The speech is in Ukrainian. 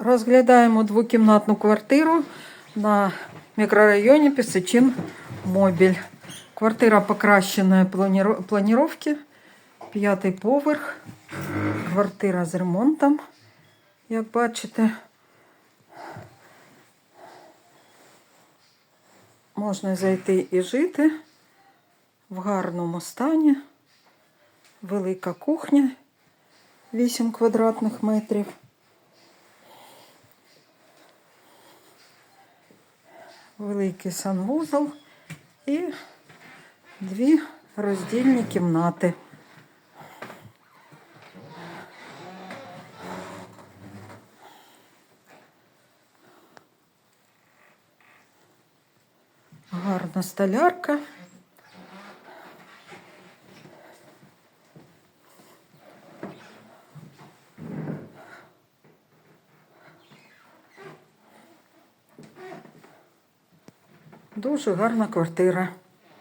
Розглядаємо двокімнатну квартиру на мікрорайоні Пісичин Мобіль. Квартира покращеної планіровки, п'ятий поверх. Квартира з ремонтом, як бачите. Можна зайти і жити в гарному стані. Велика кухня 8 квадратних метрів. Великий санвузол і дві роздільні кімнати. Гарна столярка. Дуже гарна квартира.